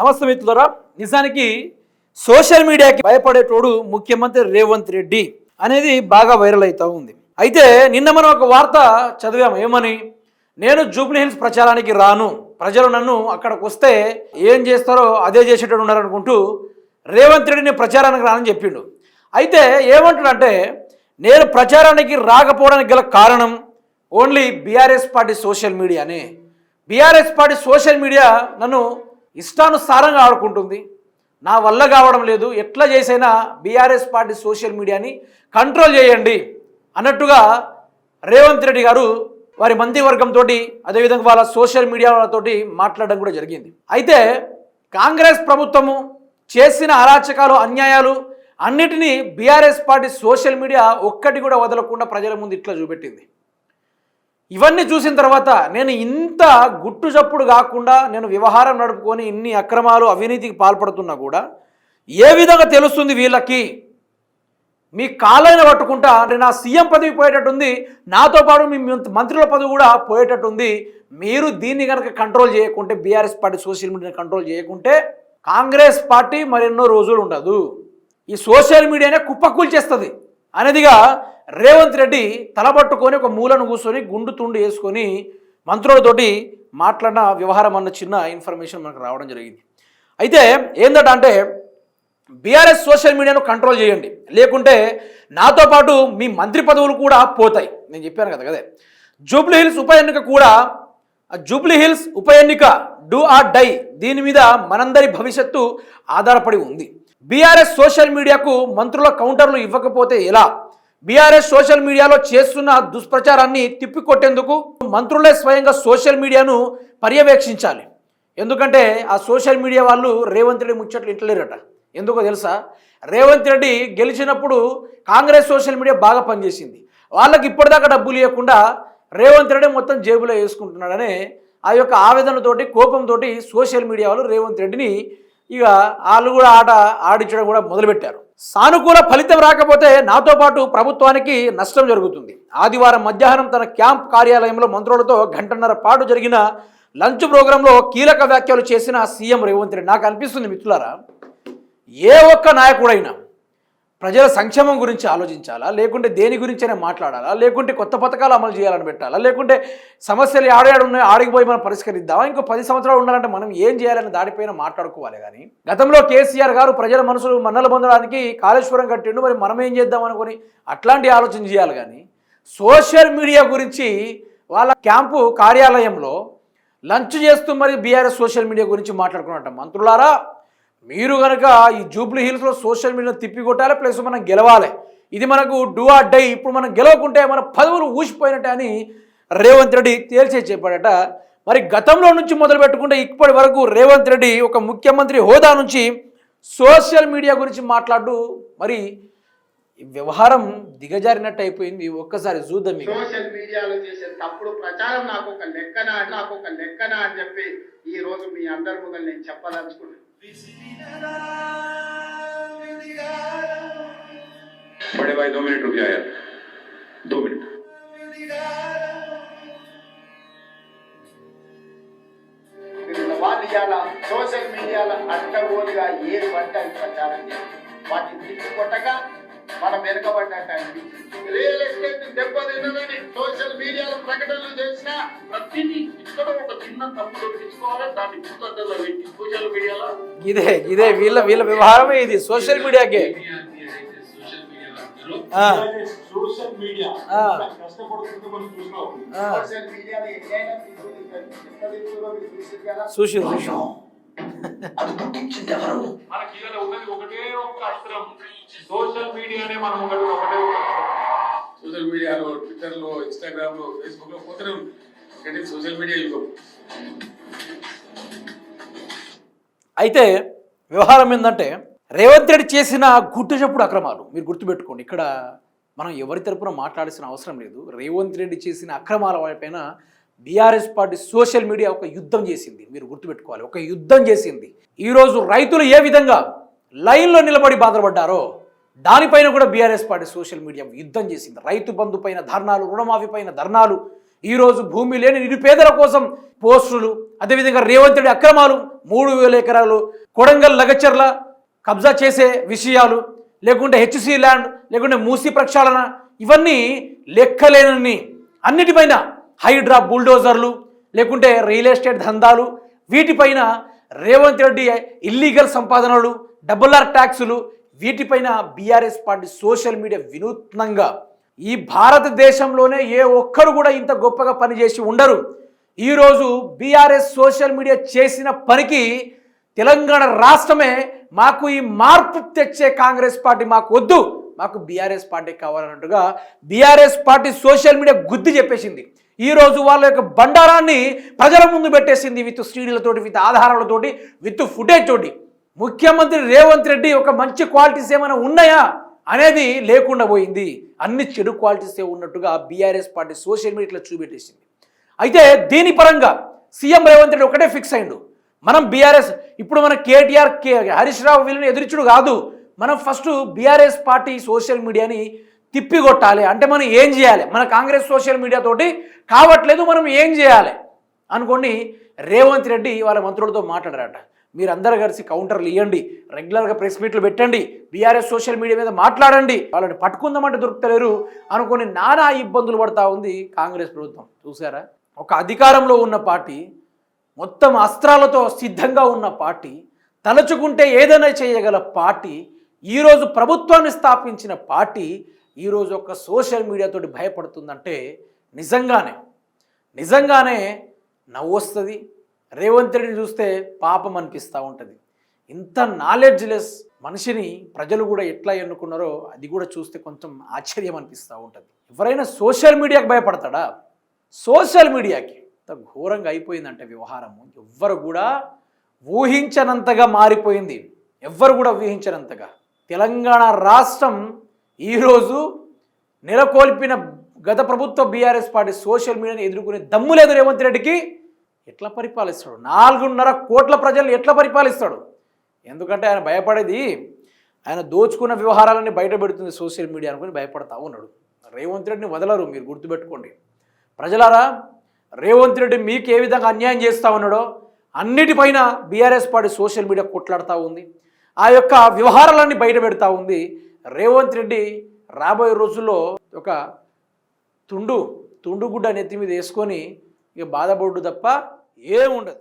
నమస్తే మిత్రులరా నిజానికి సోషల్ మీడియాకి భయపడేటోడు ముఖ్యమంత్రి రేవంత్ రెడ్డి అనేది బాగా వైరల్ అవుతూ ఉంది. అయితే నిన్న మనం ఒక వార్త చదివాము ఏమని? నేను జూబ్లీ హిల్స్ ప్రచారానికి రాను. ప్రజలు నన్ను అక్కడికి వస్తే ఏం చేస్తారో అదే చేసేటట్టు ఉన్నారనుకుంటూ రేవంత్ రెడ్డిని ప్రచారానికి రానని చెప్పిండు. అయితే ఏమంటాడంటే నేను ప్రచారానికి రాకపోవడానికి గల కారణం ఓన్లీ బీఆర్ఎస్ పార్టీ సోషల్ మీడియానే. బీఆర్ఎస్ పార్టీ సోషల్ మీడియా నన్ను ఇష్టానుసారంగా ఆడుకుంటుంది. నా వల్ల కావడం లేదు. ఎట్లా చేసైనా బీఆర్ఎస్ పార్టీ సోషల్ మీడియాని కంట్రోల్ చేయండి అన్నట్టుగా రేవంత్ రెడ్డి గారు వారి మంత్రివర్గంతో అదేవిధంగా వాళ్ళ సోషల్ మీడియా వాళ్ళతోటి మాట్లాడడం కూడా జరిగింది. అయితే కాంగ్రెస్ ప్రభుత్వము చేసిన అరాచకాలు అన్యాయాలు అన్నిటినీ బీఆర్ఎస్ పార్టీ సోషల్ మీడియా ఒక్కటి కూడా వదలకుండా ప్రజల ముందు ఇట్లా చూపెట్టింది. ఇవన్నీ చూసిన తర్వాత నేను ఇంత గుట్టు చప్పుడు కాకుండా నేను వ్యవహారం నడుపుకొని ఇన్ని అక్రమాలు అవినీతికి పాల్పడుతున్నా కూడా ఏ విధంగా తెలుస్తుంది వీళ్ళకి? మీ కాలైన పట్టుకుంటా అంటే నా సీఎం పదవి పోయేటట్టుంది నాతో పాటు మీ మంత్రుల పదవి కూడా పోయేటట్టుంది. మీరు దీన్ని కనుక కంట్రోల్ చేయకుంటే బీఆర్ఎస్ పార్టీ సోషల్ మీడియాని కంట్రోల్ చేయకుంటే కాంగ్రెస్ పార్టీ మరెన్నో రోజులు ఉండదు. ఈ సోషల్ మీడియానే కుప్పకూల్చేస్తుంది. అనేదిగా రేవంత్ రెడ్డి తలబట్టుకొని ఒక మూలను కూర్చొని గుండు తుండు వేసుకొని మంత్రులతోటి మాట్లాడిన వ్యవహారం అన్న చిన్న ఇన్ఫర్మేషన్ మనకు రావడం జరిగింది. అయితే ఏందట అంటే బీఆర్ఎస్ సోషల్ మీడియాను కంట్రోల్ చేయండి. లేకుంటే నాతో పాటు మీ మంత్రి పదవులు కూడా పోతాయి. నేను చెప్పాను కదా కదే జూబ్లీ హిల్స్ ఉప ఎన్నిక కూడా జూబ్లీ హిల్స్ ఉప ఎన్నిక డూ ఆర్ డై దీని మీద మనందరి భవిష్యత్తు ఆధారపడి ఉంది. బీఆర్ఎస్ సోషల్ మీడియాకు మంత్రుల కౌంటర్లు ఇవ్వకపోతే ఎలా? బీఆర్ఎస్ సోషల్ మీడియాలో చేస్తున్న దుష్ప్రచారాన్ని తిప్పికొట్టేందుకు మంత్రులే స్వయంగా సోషల్ మీడియాను పర్యవేక్షించాలి. ఎందుకంటే ఆ సోషల్ మీడియా వాళ్ళు రేవంత్ రెడ్డి ముచ్చట్లు ఇంటలేరట ఎందుకో తెలుసా? రేవంత్ రెడ్డి గెలిచినప్పుడు కాంగ్రెస్ సోషల్ మీడియా బాగా పనిచేసింది. వాళ్ళకి ఇప్పటిదాకా డబ్బులు ఇవ్వకుండా రేవంత్ రెడ్డి మొత్తం జేబులో వేసుకుంటున్నాడనే ఆ యొక్క ఆవేదనతోటి కోపంతో సోషల్ మీడియా వాళ్ళు రేవంత్ రెడ్డిని ఇక వాళ్ళు కూడా ఆట ఆడించడం కూడా మొదలుపెట్టారు. సానుకూల ఫలితం రాకపోతే నాతో పాటు ప్రభుత్వానికి నష్టం జరుగుతుంది. ఆదివారం మధ్యాహ్నం తన క్యాంప్ కార్యాలయంలో మంత్రులతో గంటన్నర పాటు జరిగిన లంచ్ ప్రోగ్రాంలో కీలక వ్యాఖ్యలు చేసిన సీఎం రేవంత్ రెడ్డి. నాకు అనిపిస్తుంది మిత్రులారా ఏ ఒక్క నాయకుడైనా ప్రజల సంక్షేమం గురించి ఆలోచించాలా? లేకుంటే దేని గురించైనా మాట్లాడాలా? లేకుంటే కొత్త పథకాలు అమలు చేయాలని పెట్టాలా? లేకుంటే సమస్యలు ఆడాడు ఉన్నాయి ఆడిగిపోయి మనం పరిష్కరిద్దామా? ఇంకో పది సంవత్సరాలు ఉండాలంటే మనం ఏం చేయాలని దాడిపోయినా మాట్లాడుకోవాలి కానీ. గతంలో కేసీఆర్ గారు ప్రజల మనసులు మన్నలు పొందడానికి కాళేశ్వరం కట్టిండు మరి మనం ఏం చేద్దాం అనుకుని అట్లాంటి ఆలోచన చేయాలి కానీ సోషల్ మీడియా గురించి వాళ్ళ క్యాంపు కార్యాలయంలో లంచ్ చేస్తూ మరి బీఆర్ఎస్ సోషల్ మీడియా గురించి మాట్లాడుకున్నట్ట మంత్రులారా మీరు కనుక ఈ జూబ్లీ హిల్స్లో సోషల్ మీడియా తిప్పికొట్టాలి ప్లస్ మనం గెలవాలి. ఇది మనకు డూ ఆర్ డై ఇప్పుడు మనం గెలవకుంటే మన పదవులు ఊసిపోయినట్టే అని రేవంత్ రెడ్డి తేల్చే చెప్పాడట. మరి గతంలో నుంచి మొదలు పెట్టుకుంటే ఇప్పటి వరకు రేవంత్ రెడ్డి ఒక ముఖ్యమంత్రి హోదా నుంచి సోషల్ మీడియా గురించి మాట్లాడు మరి వ్యవహారం దిగజారినట్టు అయిపోయింది. ఒక్కసారి చూద్దాం మీకు సోషల్ మీడియాలో చేసే తప్పుడు ప్రచారం నాకు ఒక లెక్కన నాకు ఒక లెక్కన అని చెప్పి ఈ రోజు మీ అందరి ముందు నేను చెప్పదలుచుకున్నాను. बड़े भाई दो मिनट रुक जाओ यार दो मिनट మీరు వాళ్ళు ఇవాళ సోషల్ మీడియాలో అడ్డగోలుగా ఏ పంట ప్రచారం చేస్తారు వాటిని తిప్పి కొట్టక మనం వెనుకబడ్డట్టు అనిపించింది రియల్ ఎస్టేట్ దెబ్బతిన్నదని సోషల్ మీడియాలో ప్రకటనలు చేసిన ప్రతిదీ ఇక్కడ ఒక చిన్న తప్పులు తెచ్చుకోవాలి దాన్ని పుస్తకాల్లో పెట్టి సోషల్ మీడియాలో ఇదే ఇదే వీళ్ళ వీళ్ళ వ్యవహారమే ఇది. సోషల్ మీడియాకే. Social media. చూసి చూసి మనకి ఇవాళ ఉన్నది ఒకటే ఒక్క అస్త్రం. సోషల్ మీడియానే మనం ఒకటి ఒకటే ఒక సోషల్ మీడియాలో ట్విట్టర్లో ఇన్స్టాగ్రామ్లో ఫేస్బుక్లో పోతూనే ఉంది. ఎందుకంటే సోషల్ మీడియా యుగం. అయితే వ్యవహారం ఏంటంటే రేవంత్ రెడ్డి చేసిన గుట్టు చప్పుడు అక్రమాలు. మీరు గుర్తుపెట్టుకోండి ఇక్కడ మనం ఎవరి తరపున మాట్లాడాల్సిన అవసరం లేదు. రేవంత్ రెడ్డి చేసిన అక్రమాల పైన బీఆర్ఎస్ పార్టీ సోషల్ మీడియా ఒక యుద్ధం చేసింది. మీరు గుర్తుపెట్టుకోవాలి ఒక యుద్ధం చేసింది. ఈరోజు రైతులు ఏ విధంగా లైన్లో నిలబడి బాధపడ్డారో దానిపైన కూడా బీఆర్ఎస్ పార్టీ సోషల్ మీడియా యుద్ధం చేసింది. రైతు బంధు పైన ధర్నాలు రుణమాఫీ పైన ధర్నాలు. ఈరోజు భూమి లేని నిరుపేదల కోసం పోస్టులు అదేవిధంగా రేవంత్ రెడ్డి అక్రమాలు మూడు వేల ఎకరాలు కొడంగల్ లగచర్ల కబ్జా చేసే విషయాలు లేకుంటే హెచ్సి ల్యాండ్ లేకుంటే మూసి ప్రక్షాళన ఇవన్నీ లెక్కలేనన్ని. అన్నిటిపైన హైడ్రా బుల్డోజర్లు లేకుంటే రియల్ ఎస్టేట్ దందాలు వీటిపైన రేవంత్ రెడ్డి ఇల్లీగల్ సంపాదనలు డబుల్ ఆర్ ట్యాక్సులు వీటిపైన బీఆర్ఎస్ పార్టీ సోషల్ మీడియా వినూత్నంగా ఈ భారతదేశంలోనే ఏ ఒక్కరు కూడా ఇంత గొప్పగా పనిచేసి ఉండరు. ఈరోజు బీఆర్ఎస్ సోషల్ మీడియా చేసిన పనికి తెలంగాణ రాష్ట్రమే మాకు ఈ మార్పు తెచ్చే కాంగ్రెస్ పార్టీ మాకు వద్దు మాకు బీఆర్ఎస్ పార్టీ కావాలన్నట్టుగా బీఆర్ఎస్ పార్టీ సోషల్ మీడియా గుద్ది చెప్పేసింది. ఈరోజు వాళ్ళ యొక్క బండారాన్ని ప్రజల ముందు పెట్టేసింది విత్ స్టీడీలతోటి విత్ ఆధారాలతోటి విత్ ఫుటేజ్ తోటి ముఖ్యమంత్రి రేవంత్ రెడ్డి ఒక మంచి క్వాలిటీస్ ఏమైనా ఉన్నాయా అనేది లేకుండా పోయింది. అన్ని చెడు క్వాలిటీస్ ఉన్నట్టుగా బీఆర్ఎస్ పార్టీ సోషల్ మీడియాలో చూపెట్టేసింది. అయితే దీని పరంగా సీఎం రేవంత్ రెడ్డి ఒకటే ఫిక్స్ అయిండు. మనం బీఆర్ఎస్ ఇప్పుడు మన కేటీఆర్ కే హరీష్ రావు వీళ్ళని ఎదురుచుడు కాదు. మనం ఫస్ట్ బీఆర్ఎస్ పార్టీ సోషల్ మీడియాని తిప్పికొట్టాలి. అంటే మనం ఏం చేయాలి? మన కాంగ్రెస్ సోషల్ మీడియా తోటి కావట్లేదు మనం ఏం చేయాలి? అనుకోండి రేవంత్ రెడ్డి వాళ్ళ మంత్రులతో మాట్లాడారట. మీరందరూ కలిసి కౌంటర్లు ఇవ్వండి రెగ్యులర్గా ప్రెస్ మీట్లు పెట్టండి. బీఆర్ఎస్ సోషల్ మీడియా మీద మాట్లాడండి. వాళ్ళని పట్టుకుందామంటే దొరుకుతలేరు అనుకొని నానా ఇబ్బందులు పడతా ఉంది కాంగ్రెస్ ప్రభుత్వం. చూసారా ఒక అధికారంలో ఉన్న పార్టీ మొత్తం అస్త్రాలతో సిద్ధంగా ఉన్న పార్టీ తలుచుకుంటే ఏదైనా చేయగల పార్టీ ఈరోజు ప్రభుత్వాన్ని స్థాపించిన పార్టీ ఈరోజు ఒక సోషల్ మీడియాతోటి భయపడుతుందంటే నిజంగానే నిజంగానే నవ్వు వస్తుంది. రేవంత్ రెడ్డిని చూస్తే పాపం అనిపిస్తూ ఉంటుంది. ఇంత నాలెడ్జ్లెస్ మనిషిని ప్రజలు కూడా ఎట్లా ఎన్నుకున్నారో అది కూడా చూస్తే కొంచెం ఆశ్చర్యం అనిపిస్తూ ఉంటుంది. ఎవరైనా సోషల్ మీడియాకి భయపడతాడా? సోషల్ మీడియాకి. ఇంత ఘోరంగా అయిపోయిందంటే వ్యవహారము ఎవ్వరు కూడా ఊహించనంతగా మారిపోయింది. ఎవ్వరు కూడా ఊహించనంతగా. తెలంగాణ రాష్ట్రం ఈరోజు నెలకొల్పిన గత ప్రభుత్వ బీఆర్ఎస్ పార్టీ సోషల్ మీడియాని ఎదుర్కొనే దమ్ము లేదు రేవంత్ రెడ్డికి. ఎట్లా పరిపాలిస్తాడు? నాలుగున్నర కోట్ల ప్రజలు ఎట్లా పరిపాలిస్తాడు? ఎందుకంటే ఆయన భయపడేది ఆయన దోచుకున్న వ్యవహారాలన్నీ బయట పెడుతుంది సోషల్ మీడియా అనుకుని భయపడతా ఉన్నాడు. రేవంత్ రెడ్డిని వదలరు మీరు గుర్తుపెట్టుకోండి. ప్రజలారా రేవంత్ రెడ్డి మీకు ఏ విధంగా అన్యాయం చేస్తూ ఉన్నాడో అన్నిటిపైన బీఆర్ఎస్ పార్టీ సోషల్ మీడియా కొట్లాడుతూ ఉంది. ఆ యొక్క వ్యవహారాలన్నీ బయట పెడతా ఉంది. రేవంత్ రెడ్డి రాబోయే రోజుల్లో ఒక తుండు తుండు గుడ్డ నెత్తి మీద వేసుకొని ఇక బాధపడు తప్ప ఏముండదు.